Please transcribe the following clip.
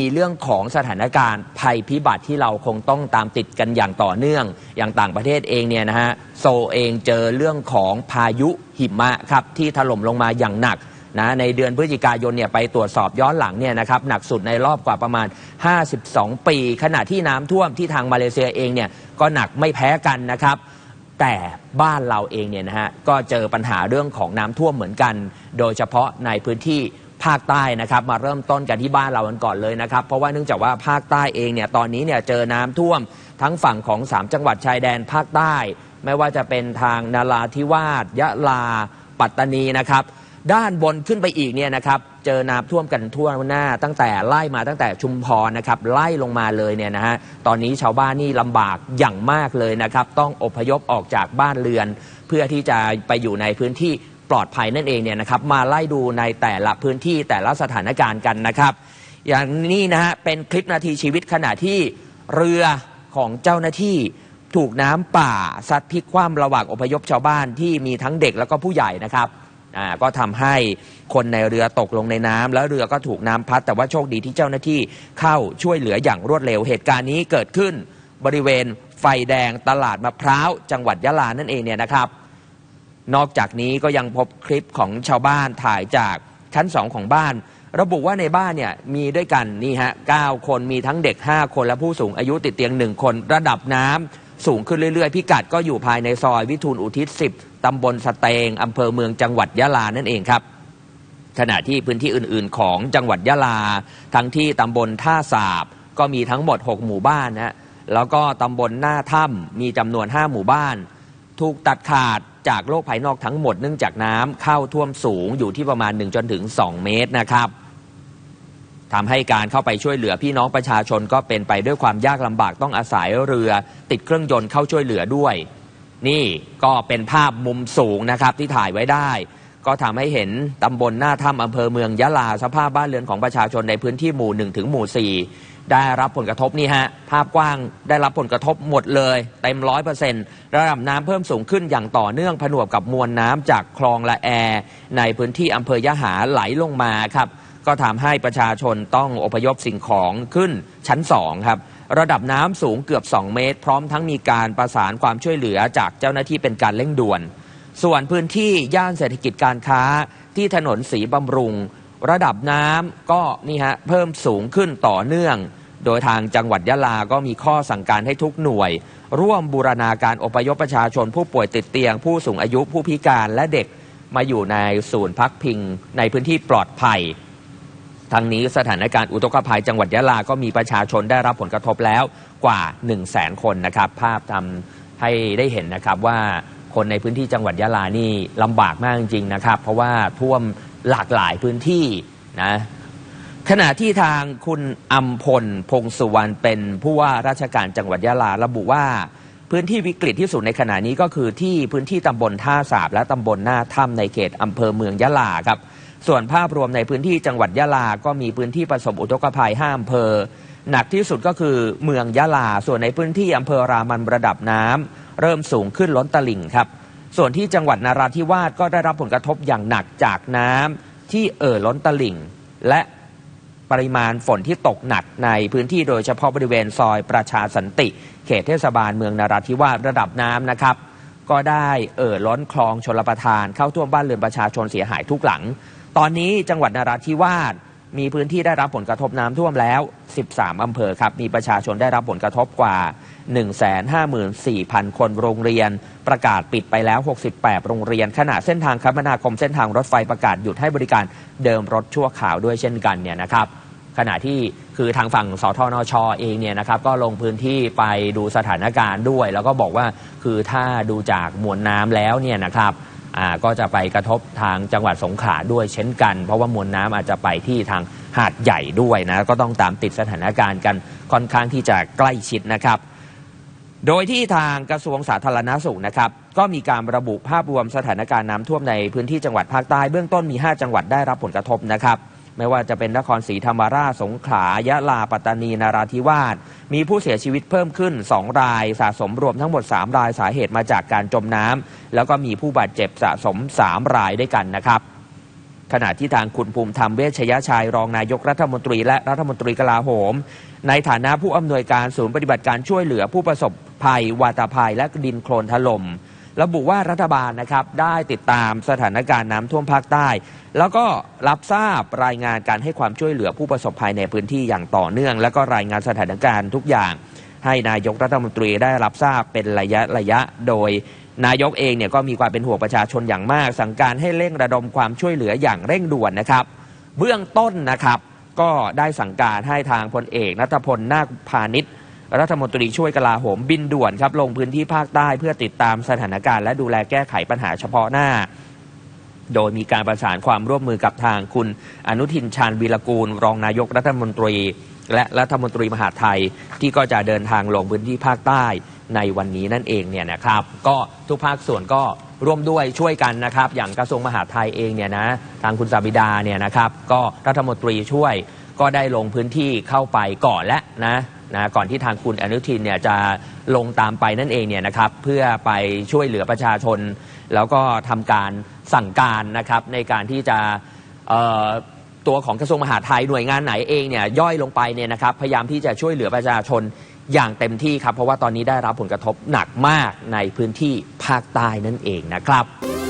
มีเรื่องของสถานการณ์ภัยพิบัติที่เราคงต้องตามติดกันอย่างต่อเนื่อง อย่างต่างประเทศเองเนี่ยนะฮะโซเองเจอเรื่องของพายุหิมะครับที่ถล่มลงมาอย่างหนักนะในเดือนพฤศจิกายนเนี่ยไปตรวจสอบย้อนหลังเนี่ยนะครับหนักสุดในรอบกว่าประมาณ 52 ปี ขณะที่น้ำท่วมที่ทางมาเลเซียเองเนี่ยก็หนักไม่แพ้กันนะครับแต่บ้านเราเองเนี่ยนะฮะก็เจอปัญหาเรื่องของน้ำท่วมเหมือนกัน โดยเฉพาะในพื้นที่ ภาคใต้นะครับมาเริ่มต้นกันที่บ้านเรากันก่อนเลยนะครับ เพราะว่าเนื่องจากว่าภาคใต้เองเนี่ยตอนนี้เนี่ยเจอน้ำท่วมทั้งฝั่งของ 3 จังหวัดชายแดนภาคใต้ ไม่ว่าจะเป็นทางนาราธิวาสยะลา ปัตตานีนะครับด้านบนขึ้นไปอีกเนี่ยนะครับเจอน้ำท่วมกันทั่วหน้า ตั้งแต่ไล่มาตั้งแต่ชุมพรนะครับไล่ลงมาเลยเนี่ยนะฮะตอนนี้ชาวบ้านนี่ลำบากอย่างมากเลยนะครับ ต้องอพยพออกจากบ้านเรือน เพื่อที่จะไปอยู่ในพื้นที่ ปลอดภัยนั่นเองเนี่ยนะครับมาไล่ดูในแต่ละพื้นที่แต่ละสถานการณ์กันนะครับ อย่างนี้นะฮะเป็นคลิปนาทีชีวิตขณะที่เรือของเจ้าหน้าที่ถูกน้ำป่าซัดพลิกคว่ำระหว่างอพยพชาวบ้านที่มีทั้งเด็กแล้วก็ผู้ใหญ่นะครับอ่าก็ทำให้คนในเรือตกลงในน้ำแล้วเรือก็ถูกน้ำพัด แต่ว่าโชคดีที่เจ้าหน้าที่เข้าช่วยเหลืออย่างรวดเร็วเหตุการณ์นี้เกิดขึ้นบริเวณไฟแดงตลาดมะพร้าวจังหวัดยะลานั่นเองเนี่ยนะครับ นอกจากนี้ก็ยังพบคลิปของชาวบ้านถ่ายจากชั้นสองของบ้าน ระบุว่าในบ้านเนี่ยมีด้วยกันนี่ฮะ9คนมีทั้งเด็ก 5 คนและผู้สูงอายุติดเตียง 1 คน ระดับน้ำสูงขึ้นเรื่อยๆ พิกัดก็อยู่ภายในซอยวิทูลอุทิศ 10 ตำบลสเตงอำเภอเมืองจังหวัดยะลานั่นเองครับขณะที่พื้นที่อื่นๆ ของจังหวัดยะลา ทั้งที่ตำบลท่าสาบ ก็มีทั้งหมด 6 หมู่บ้านนะฮะแล้วก็ตำบลหน้าถ้ำมีจำนวน 5 หมู่บ้าน ถูกตัดขาดจากโลกภายนอกทั้งหมดเนื่องจากน้ำเข้าท่วมสูงอยู่ที่ประมาณ1จนถึง 2 เมตรนะครับทำให้การเข้าไปช่วยเหลือพี่น้องประชาชนก็เป็นไปด้วยความยากลำบากต้องอาศัยเรือติดเครื่องยนต์เข้าช่วยเหลือด้วย นี่ก็เป็นภาพมุมสูงนะครับที่ถ่ายไว้ได้ ก็ทำให้เห็นตำบลหน้าถ้ำอำเภอเมืองยะลาสภาพบ้านเรือนของประชาชนในพื้นที่หมู่ 1 ถึงหมู่ 4 ได้รับผลกระทบนี่ฮะ ภาพกว้างได้รับผลกระทบหมดเลย เต็มร้อยเปอร์เซ็นต์ระดับน้ำเพิ่มสูงขึ้นอย่างต่อเนื่องผนวกกับมวลน้ำจากคลองละแอ ในพื้นที่อำเภอยะหาไหลลงมาครับ ก็ทำให้ประชาชนต้องอพยพสิ่งของขึ้นชั้น2ครับระดับน้ำสูงเกือบ 2 เมตร พร้อมทั้งมีการประสานความช่วยเหลือจากเจ้าหน้าที่เป็นการเร่งด่วน ส่วนพื้นที่ย่านเศรษฐกิจการค้าที่ถนนสีบำรุง ระดับน้ำก็นี่ฮะเพิ่มสูงขึ้นต่อเนื่อง โดยทางจังหวัดยะลาก็มีข้อสั่งการให้ทุกหน่วย ร่วมบูรณาการอพยพประชาชนผู้ป่วยติดเตียง ผู้สูงอายุผู้พิการและเด็กมาอยู่ในศูนย์พักพิง ในพื้นที่ปลอดภัยทั้งนี้สถานการณ์อุทกภัยจังหวัดยะลา ก็มีประชาชนได้รับผลกระทบแล้วกว่า 1 0 0 0 0แสนคนนะครับ ภาพทำให้ได้เห็นนะครับว่า คนในพื้นที่จังหวัดยะลานี่ลำบากมากจริงๆนะครับ เพราะว่าท่วมหลากหลายพื้นที่นะขณะที่ทางคุณอัมพลพงสุวรรณเป็นผู้ว่าราชการจังหวัดยะลาระบุว่าพื้นที่วิกฤตที่สุดในขณะนี้ก็คือที่พื้นที่ตำบลท่าสาบและตำบลหน้าถ้ำในเขตอำเภอเมืองยะลาครับ ส่วนภาพรวมในพื้นที่จังหวัดยะลา ก็มีพื้นที่ประสบอุทกภัยห้าอำเภอ หนักที่สุดก็คือเมืองยะลา ส่วนในพื้นที่อำเภอรามันระดับน้ำ เริ่มสูงขึ้นล้นตลิ่งครับ ส่วนที่จังหวัดนาราธิวาสก็ได้รับผลกระทบอย่างหนักจากน้ำที่เอ่อล้นตลิ่ง และปริมาณฝนที่ตกหนักในพื้นที่โดยเฉพาะบริเวณซอยประชาสันติ เขตเทศบาลเมืองนาราธิวาสระดับน้ำนะครับ ก็ได้เอ่อล้นคลองชลประทานเข้าท่วมบ้านเรือนประชาชนเสียหายทุกหลัง ตอนนี้จังหวัดนาราธิวาส มีพื้นที่ได้รับผลกระทบน้ำท่วมแล้ว 13 อำเภอครับ มีประชาชนได้รับผลกระทบกว่า 154,000 คนโรงเรียน ประกาศปิดไปแล้ว 68 โรงเรียน ขณะเส้นทางคมนาคมเส้นทางรถไฟประกาศหยุดให้บริการเดิมรถชั่วข่าวด้วยเช่นกันเนี่ยนะครับ ขณะที่คือทางฝั่งสทนชเองเนี่ยนะครับก็ลงพื้นที่ไปดูสถานการณ์ด้วย แล้วก็บอกว่าคือถ้าดูจากมวลน้ำแล้วเนี่ยนะครับ อ่าก็จะไปกระทบทางจังหวัดสงขลาด้วยเช่นกัน เพราะว่ามวลน้ำอาจจะไปที่ทางหาดใหญ่ด้วยนะก็ต้องตามติดสถานการณ์กันค่อนข้างที่จะใกล้ชิดนะครับ โดยที่ทางกระทรวงสาธารณาสุขนะครับก็มีการระบุภาพรวมสถานการณ์น้ำท่วมในพื้นที่จังหวัดภาคใต้เบื้องต้นมี 5 จังหวัดได้รับผลกระทบนะครับ ไม่ว่าจะเป็นนครศรีธรรมราชสงขลายะลาปัตตานีนาราธิวาสมีผู้เสียชีวิตเพิ่มขึ้น 2 รายสะสมรวมทั้งหมด 3 รายสาเหตุมาจากการจมน้ำแล้วก็มีผู้บาดเจ็บสะสม 3 รายด้วยกันนะครับขณะที่ทางคุณภูมิธรรมเวชยชัยรองนายกรัฐมนตรีและรัฐมนตรีกลาโหม ในฐานะผู้อำนวยการศูนย์ปฏิบัติการช่วยเหลือผู้ประสบภัยวาตภัยและดินโคลนถล่ม ระบุว่ารัฐบาลนะครับได้ติดตามสถานการณ์น้ำท่วมภาคใต้ แล้วก็รับทราบรายงานการให้ความช่วยเหลือผู้ประสบภัยในพื้นที่อย่างต่อเนื่อง แล้วก็รายงานสถานการณ์ทุกอย่าง ให้นายกรัฐมนตรีได้รับทราบเป็นระยะระยะโดย นายกเองเนี่ยก็มีความเป็นห่วงประชาชนอย่างมาก สั่งการให้เร่งระดมความช่วยเหลืออย่างเร่งด่วนนะครับ เบื้องต้นนะครับก็ได้สั่งการให้ทางพลเอกนัทพลนาคพาณิชย์ รัฐมนตรีช่วยกลาโหมบินด่วนครับลงพื้นที่ภาคใต้เพื่อติดตามสถานการณ์และดูแลแก้ไขปัญหาเฉพาะหน้า โดยมีการประสานความร่วมมือกับทางคุณอนุทินชาญวีรกูล รองนายกรัฐมนตรี และรัฐมนตรีมหาไทย ที่ก็จะเดินทางลงพื้นที่ภาคใต้ในวันนี้นั่นเองเนี่ยนะครับ ก็ทุกภาคส่วนก็ร่วมด้วยช่วยกันนะครับ อย่างกระทรวงมหาดไทยเองเนี่ยนะทางคุณสาบิดาเนี่ยนะครับ ก็รัฐมนตรีช่วยก็ได้ลงพื้นที่เข้าไปก่อนและนะ นะก่อนที่ทางคุณอนุทินเนี่ยจะลงตามไปนั่นเองเนี่ยนะครับเพื่อไปช่วยเหลือประชาชน แล้วก็ทำการสั่งการนะครับในการที่จะเอ่อตัวของกระทรวงมหาดไทยหน่วยงานไหนเองเนี่ยย่อยลงไปเนี่ยนะครับพยายามที่จะช่วยเหลือประชาชนอย่างเต็มที่ครับเพราะว่าตอนนี้ได้รับผลกระทบหนักมากในพื้นที่ภาคใต้นั่นเองนะครับ